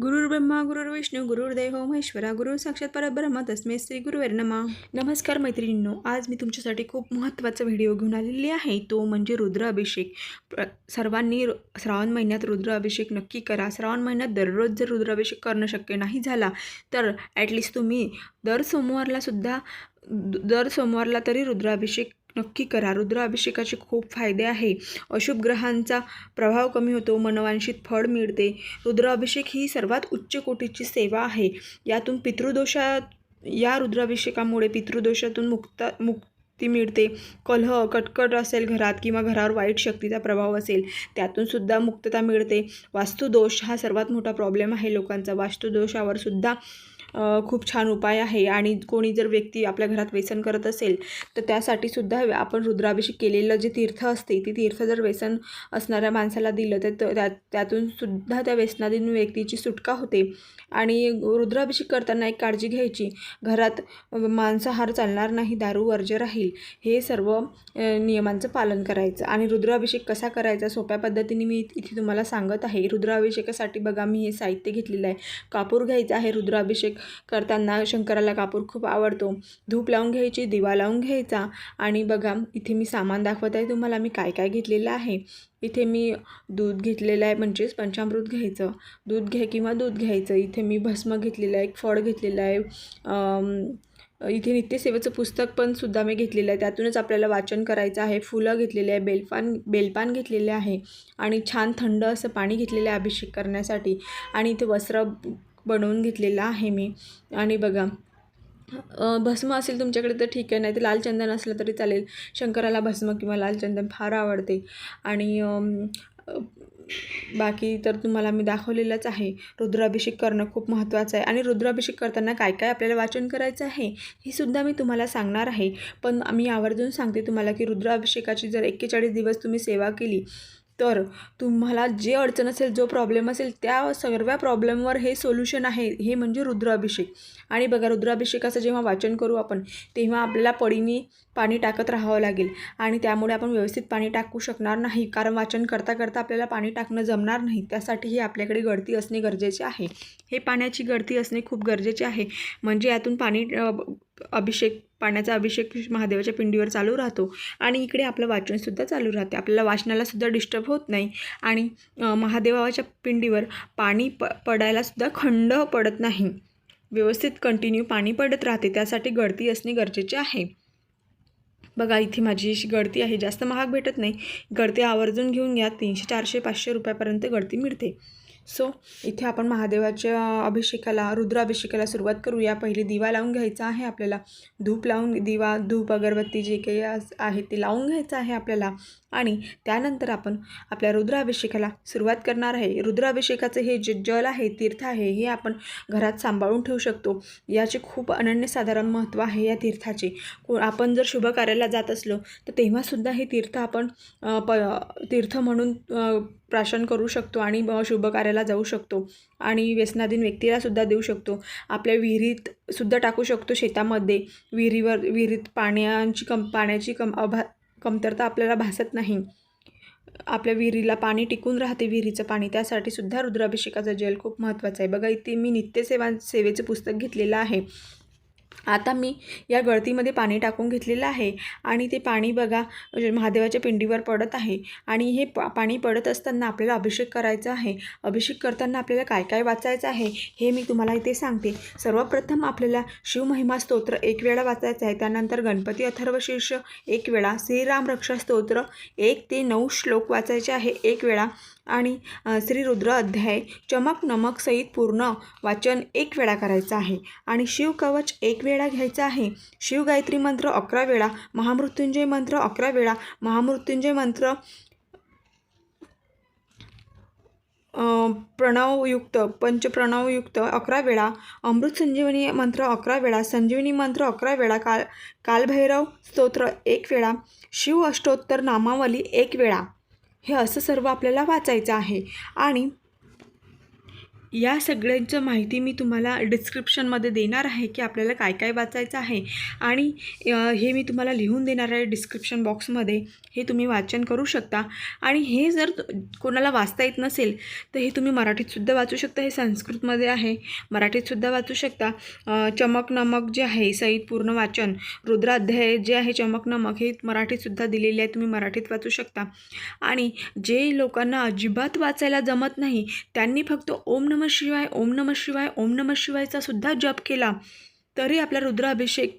गुरुर्ब्रह्मा गुरुर्विष्णू गुरुर्देव महेश्वरा गुरु साक्षात परब्रह्म तस्मे श्री गुरुवेर नमा. नमस्कार मैत्रिणींनो आज मी तुमच्यासाठी खूप महत्त्वाचा व्हिडिओ घेऊन आलेली आहे. तो म्हणजे रुद्राभिषेक सर्वांनी श्रावण महिन्यात रुद्राभिषेक नक्की करा. श्रावण महिन्यात दररोज जर रुद्राभिषेक करणं शक्य नाही झाला तर ॲटलिस्ट तुम्ही दर सोमवारला सुद्धा दर सोमवारला तरी रुद्राभिषेक नक्की करा. रुद्राभिषेकाचे खूप फायदे आहे. अशुभ ग्रहांचा प्रभाव कमी होतो मनवांशित फळ मिळते. रुद्राभिषेक ही सर्वात उच्च कोटीची सेवा आहे. यातून पितृदोषा या रुद्राभिषेकामुळे पितृदोषातून मुक्त मुक्ती मिळते. कलह कटकट असेल घरात किंवा घरावर वाईट शक्तीचा प्रभाव असेल त्यातून सुद्धा मुक्तता मिळते. वास्तुदोष हा सर्वात मोठा प्रॉब्लेम आहे लोकांचा. वास्तुदोषावर सुद्धा खूप छान उपाय आहे आणि कोणी जर व्यक्ती आपल्या घरात व्यसन करत असेल तर त्यासाठी सुद्धा आपण रुद्राभिषेक केलेलं जे तीर्थ असते ती तीर्थ जर व्यसन असणाऱ्या माणसाला दिलं तर त- त्या त्यातून सुद्धा त्या व्यसनाधीन व्यक्तीची सुटका होते. आणि रुद्राभिषेक करताना एक काळजी घ्यायची. घरात मांसाहार चालणार नाही दारू वर्ज्य राहील हे सर्व नियमांचं पालन करायचं. आणि रुद्राभिषेक कसा करायचा सोप्या पद्धतीने मी इथे तुम्हाला सांगत आहे. रुद्राभिषेकासाठी बघा मी हे साहित्य घेतलेलं आहे. कापूर घ्यायचा आहे रुद्राभिषेक. करताना शंकराला कापूर खूप आवडतो. धूप लावून घ्यायची दिवा लावून घ्यायचा. आणि बघा इथे मी सामान दाखवत आहे. तुम्हाला मी काय काय घेतलेलं आहे? इथे मी दूध घेतलेलं आहे म्हणजेच पंचामृत घ्यायचं. दूध घ्या किंवा दूध घ्यायचं. इथे मी भस्म घेतलेलं आहे एक फळ घेतलेलं आहे. इथे नित्यसेवेचं पुस्तक पण सुद्धा मी घेतलेलं आहे. त्यातूनच आपल्याला वाचन करायचं आहे. फुलं घेतलेले आहे बेलपान बेलपान घेतलेले आहे. आणि छान थंड असं पाणी घेतलेलं आहे अभिषेक करण्यासाठी. आणि इथे वस्त्र बनवून घेतलेलं आहे मी. आणि बघा भस्म असेल तुमच्याकडे तर ठीक आहे नाही तर लाल चंदन असलं तरी चालेल. शंकराला भस्म किंवा लाल चंदन फार आवडते. आणि बाकी तर तुम्हाला मी दाखवलेलंच आहे. रुद्राभिषेक करणं खूप महत्त्वाचं आहे. आणि रुद्राभिषेक करताना काय काय आपल्याला वाचन करायचं आहे हे सुद्धा मी तुम्हाला सांगणार आहे. पण मी आवर्जून सांगते तुम्हाला की रुद्राभिषेकाची जर एक्केचाळीस दिवस तुम्ही सेवा केली तर तुम्हाला जे अडचण असेल जो प्रॉब्लेम असेल त्या सर्व प्रॉब्लेमवर हे सोल्युशन आहे हे म्हणजे रुद्राभिषेक. आणि बघा रुद्राभिषेकाचं जेव्हा वाचन करू आपण तेव्हा आपल्याला पडीने पाणी टाकत राहावं लागेल. आणि त्यामुळे आपण व्यवस्थित पाणी टाकू शकणार नाही कारण वाचन करता करता आपल्याला पाणी टाकणं जमणार नाही. त्यासाठीही आपल्याकडे गळती असणे गरजेचे आहे. हे पाण्याची गळती असणे खूप गरजेचे आहे. म्हणजे यातून पाणी अभिषेक पाण्याचा अभिषेक महादेवाच्या पिंडीवर चालू राहतो. आणि इकडे आपलं वाचनसुद्धा चालू राहते. आपल्याला वाचनालासुद्धा डिस्टर्ब होत नाही. आणि महादेवाच्या पिंडीवर पाणी प पडायलासुद्धा खंड पडत नाही. व्यवस्थित कंटिन्यू पाणी पडत राहते. त्यासाठी गळती असणे गरजेचे आहे. बघा इथे माझी अशी गळती आहे. जास्त महाग भेटत नाही. गळती आवर्जून घेऊन घ्या. तीनशे चारशे पाचशे रुपयापर्यंत गळती मिळते. सो इथे आपण महादेवाच्या अभिषेकाला रुद्राभिषेकाला सुरुवात करूया. पहिले दिवा लावून घ्यायचा आहे आपल्याला. धूप लावून दिवा धूप अगरबत्ती जे काही आहे ते लावून घ्यायचं आहे आपल्याला. आणि त्यानंतर आपण आपल्या रुद्राभिषेकाला सुरुवात करणार आहे. रुद्राभिषेकाचं हे जे जल आहे तीर्थ आहे हे आपण घरात सांभाळून ठेवू शकतो. याचे खूप अनन्यसाधारण महत्त्व आहे या तीर्थाचे. को आपण जर शुभ कार्याला जात असलो तर तेव्हासुद्धा हे तीर्थ आपण प तीर्थ म्हणून प्राशन करू शकतो आणि शुभकार्याला जाऊ शकतो. आणि व्यसनाधीन व्यक्तीलासुद्धा देऊ शकतो. आपल्या विहिरीत सुद्धा टाकू शकतो शेतामध्ये. विहिरीवर विहिरीत पाण्याची कम पाण्याची कम अभा कमतरता आपल्याला भासत नाही. आपल्या विहिरीला पाणी टिकून राहते विहिरीचं पाणी. त्यासाठी सुद्धा रुद्राभिषेकाचा जल खूप महत्त्वाचा आहे. बघा इथे मी नित्यसेवा सेवेचं पुस्तक घेतलेलं आहे. आता मी या गळतीमध्ये पाणी टाकून घेतलेलं आहे आणि ते पाणी बघा महादेवाच्या पिंडीवर पडत आहे. आणि हे पा पाणी पडत असताना आपल्याला अभिषेक करायचा आहे. अभिषेक करताना आपल्याला काय काय वाचायचं आहे हे मी तुम्हाला इथे सांगते. सर्वप्रथम आपल्याला शिवमहिमा स्तोत्र एक वेळा वाचायचं आहे. त्यानंतर गणपती अथर्वशीर्ष एक वेळा श्रीराम रक्षा स्तोत्र एक ते नऊ श्लोक वाचायचे आहे एक वेळा. आणि श्री रुद्र अध्याय चमक नमक सहित पूर्ण वाचन एक वेळा करायचं आहे. आणि शिवकवच एक वेळा घ्यायचा आहे. शिवगायत्री मंत्र अकरा वेळा महामृत्युंजय मंत्र अकरा वेळा महामृत्युंजय मंत्र प्रणवयुक्त पंचप्रणवयुक्त अकरा वेळा अमृत संजीवनी मंत्र अकरा वेळा संजीवनी मंत्र अकरा वेळा काल कालभैरव स्तोत्र एक वेळा शिव अष्टोत्तर नामावली एक वेळा. हे असं सर्व आपल्याला वाचायचं आहे. आणि या सगळ्यांचं माहिती मी तुम्हाला डिस्क्रिप्शनमध्ये देणार आहे की आपल्याला काय काय वाचायचं आहे. आणि हे मी तुम्हाला लिहून देणार आहे डिस्क्रिप्शन बॉक्समध्ये हे तुम्ही वाचन करू शकता. आणि हे जर कोणाला वाचता येत नसेल तर हे तुम्ही मराठीतसुद्धा वाचू शकता. हे संस्कृतमध्ये आहे. मराठीतसुद्धा वाचू शकता. चमक नमक जे आहे सहित पूर्ण वाचन रुद्राध्याय जे आहे चमक नमक हे मराठीतसुद्धा दिलेले आहे. तुम्ही मराठीत वाचू शकता. आणि जे लोकांना अजिबात वाचायला जमत नाही त्यांनी फक्त ओम नम शिवाय ओम नम शिवाय ओम नम शिवायचा सुद्धा जप केला तरी आपला रुद्राभिषेक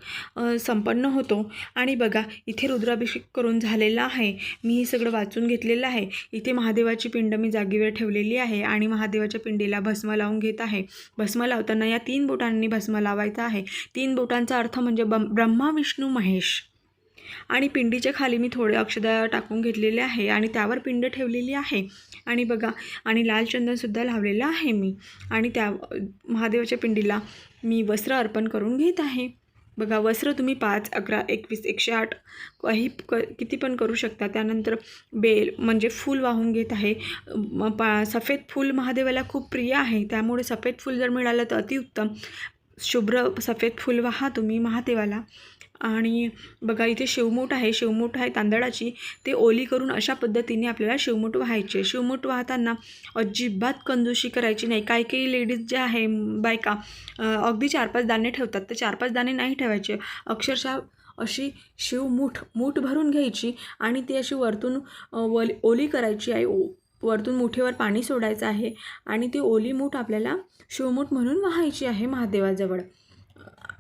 संपन्न होतो. आणि बघा इथे रुद्राभिषेक करून झालेला आहे. मी हे सगळं वाचून घेतलेलं आहे. इथे महादेवाची पिंड मी जागेवर ठेवलेली आहे आणि महादेवाच्या पिंडीला भस्म लावून घेत आहे. भस्म लावताना या तीन बोटांनी भस्म लावायचा आहे. तीन बोटांचा अर्थ म्हणजे बम ब्रह्मा विष्णू महेश. आणि पिंडीच्या खाली मी थोडे अक्षदा टाकून घेतलेले आहे आणि त्यावर पिंड ठेवलेली आहे. आणि बघा आणि लाल चंदनसुद्धा लावलेलं आहे मी. आणि त्या महादेवाच्या पिंडीला मी वस्त्र अर्पण करून घेत आहे. बघा वस्त्र तुम्ही पाच अकरा एकवीस एकशे आठ काही क किती पण करू शकता. त्यानंतर बेल म्हणजे फूल वाहून घेत आहे. म पा सफेद फूल महादेवाला खूप प्रिय आहे. त्यामुळे सफेद फूल जर मिळालं तर अतिउत्तम. शुभ्र सफेद फूल वाहा तुम्ही महादेवाला. आणि बघा इथे शिवमूठ आहे. शिवमूठ आहे तांदळाची. ते ओली करून अशा पद्धतीने आपल्याला शिवमूठ व्हायचे. शिवमूठ वाहताना अजिबात कंजूशी करायची नाही. काही काही लेडीज ज्या आहे बायका अगदी चार पाच दाणे ठेवतात. तर चार पाच दाणे नाही ठेवायचे. अक्षरशः अशी शिवमूठ मूठ भरून घ्यायची आणि ती अशी वरतून वल ओली करायची आहे. ओ वरतून मुठीवर पाणी सोडायचं आहे आणि ती ओली मूठ आपल्याला शिवमूठ म्हणून वाहायची आहे महादेवाजवळ.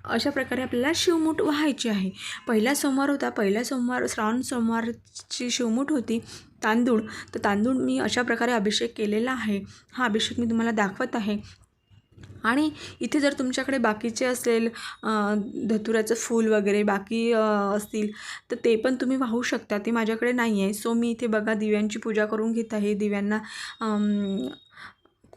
अशा प्रकारे आपल्याला शिवमूठ व्हायची आहे. पहिला सोमवार होता. पहिला सोमवार श्रावण सोमवारची शिवमूठ होती. तांदूळ. तर तांदूळ मी अशा प्रकारे अभिषेक केलेला आहे. हा अभिषेक मी तुम्हाला दाखवत आहे. आणि इथे जर तुमच्याकडे बाकीचे असेल धतुराचं फूल वगैरे बाकी असतील तर ते पण तुम्ही वाहू शकता. ते माझ्याकडे नाही आहे सो मी इथे बघा दिव्यांची पूजा करून घेत आहे. दिव्यांना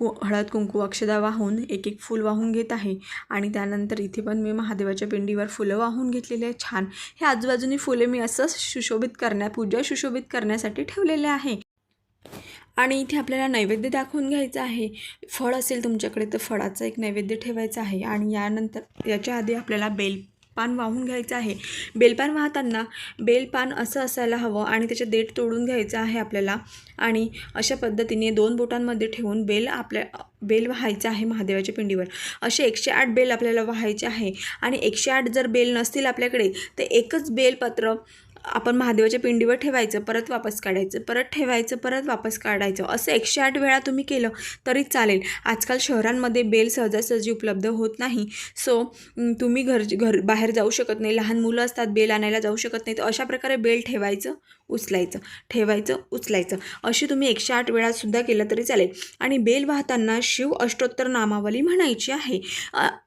कु हळद कुंकू अक्षदा वाहून एक एक फूल वाहून घेत आहे. आणि त्यानंतर इथे पण मी महादेवाच्या पिंडीवर फुलं वाहून घेतलेली आहे छान. हे आजूबाजूनी फुले मी असं सुशोभित करण्या पूजा सुशोभित करण्यासाठी ठेवलेले आहे. आणि इथे आपल्याला नैवेद्य दाखवून घ्यायचं आहे. फळ असेल तुमच्याकडे तर फळाचं एक नैवेद्य ठेवायचं आहे. आणि यानंतर याच्या आधी आपल्याला बेल पान वाहून घ्यायचं आहे. बेलपान वाहताना बेलपान असं असायला हवं आणि त्याचे देठ तोडून घ्यायचं आहे आपल्याला. आणि अशा पद्धतीने दोन बोटांमध्ये ठेवून बेल आपल्या बेल व्हायचं आहे महादेवाच्या पिंडीवर. असे एकशे आठ बेल आपल्याला व्हायचे आहे. आणि एकशे आठ जर बेल नसतील आपल्याकडे तर एकच बेलपत्र आपण महादेवाच्या पिंडीवर ठेवायचं परत वापस काढायचं परत ठेवायचं परत वापस काढायचं. असं एकशे आठ वेळा तुम्ही केलं तरी चालेल. आजकाल शहरांमध्ये बेल सहजासहजी उपलब्ध होत नाही. सो तुम्ही घर घर बाहेर जाऊ शकत नाही. लहान मुलं असतात बेल आणायला जाऊ शकत नाही तर अशा प्रकारे बेल ठेवायचं उचलायचं. ठेवायचं उचलायचं. अशी तुम्ही एकशे आठ वेळासुद्धा केलं तरी चालेल. आणि बेल वाहताना शिव अष्टोत्तर नामावली म्हणायची आहे.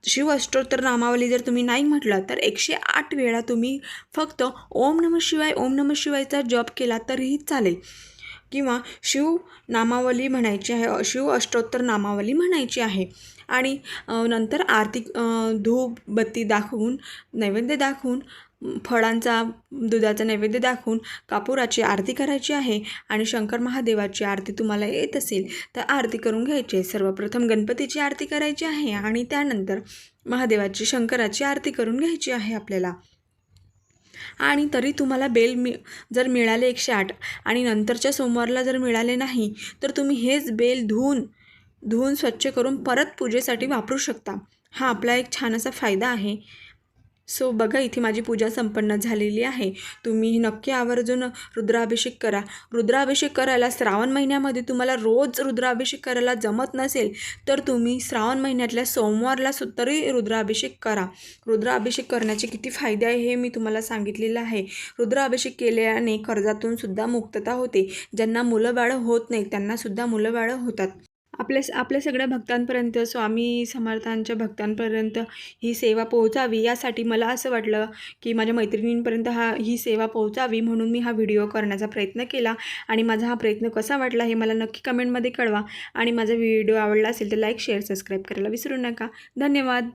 शिव अष्टोत्तर नामावली जर तुम्ही नाही म्हटलं तर एकशे आठ वेळा तुम्ही फक्त ओम नम शिवाय ओम नम शिवायचा जप केला तरीही चालेल. किंवा शिव नामावली म्हणायची आहे शिव अष्टोत्तर नामावली म्हणायची आहे. आणि नंतर आरती धूप बत्ती दाखवून नैवेद्य दाखवून फळांचा दुधाचा नैवेद्य दाखवून कापुराची आरती करायची आहे आणि शंकर महादेवाची आरती तुम्हाला येत असेल तर आरती करून घ्यायची आहे. सर्वप्रथम गणपतीची आरती करायची आहे आणि त्यानंतर महादेवाची शंकराची आरती करून घ्यायची आहे आपल्याला. आणि तरी तुम्हाला बेल मि जर मिळाले एकशे आठ आणि नंतरच्या सोमवारला जर मिळाले नाही तर तुम्ही हेच बेल धुवून धुवून स्वच्छ करून परत पूजेसाठी वापरू शकता. हा आपला एक छान असा फायदा आहे. सो बघा इथे माझी पूजा संपन्न झालेली आहे. तुम्ही नक्की आवर्जून रुद्राभिषेक करा. रुद्राभिषेक करायला श्रावण महिन्यामध्ये तुम्हाला रोज रुद्राभिषेक करायला जमत नसेल तर तुम्ही श्रावण महिन्यातल्या सोमवारला सु तरी रुद्राभिषेक करा. रुद्राभिषेक करण्याचे किती फायदे आहे हे मी तुम्हाला सांगितलेलं आहे. रुद्राभिषेक केल्याने कर्जातून सुद्धा मुक्तता होते. ज्यांना मुलं बाळं होत नाही त्यांनासुद्धा मुलं बाळं होतात. आपल्या आपल्या सगळ्या भक्तांपर्यंत स्वामी समर्थांच्या भक्तांपर्यंत ही सेवा पोहोचावी यासाठी मला असं वाटलं की माझ्या मैत्रिणींपर्यंत हा ही सेवा पोहोचावी म्हणून मी हा व्हिडिओ करण्याचा प्रयत्न केला. आणि माझा हा प्रयत्न कसा वाटला हे मला नक्की कमेंटमध्ये कळवा. आणि माझा व्हिडिओ आवडला असेल तर लाईक शेअर सबस्क्राईब करायला विसरू नका. धन्यवाद.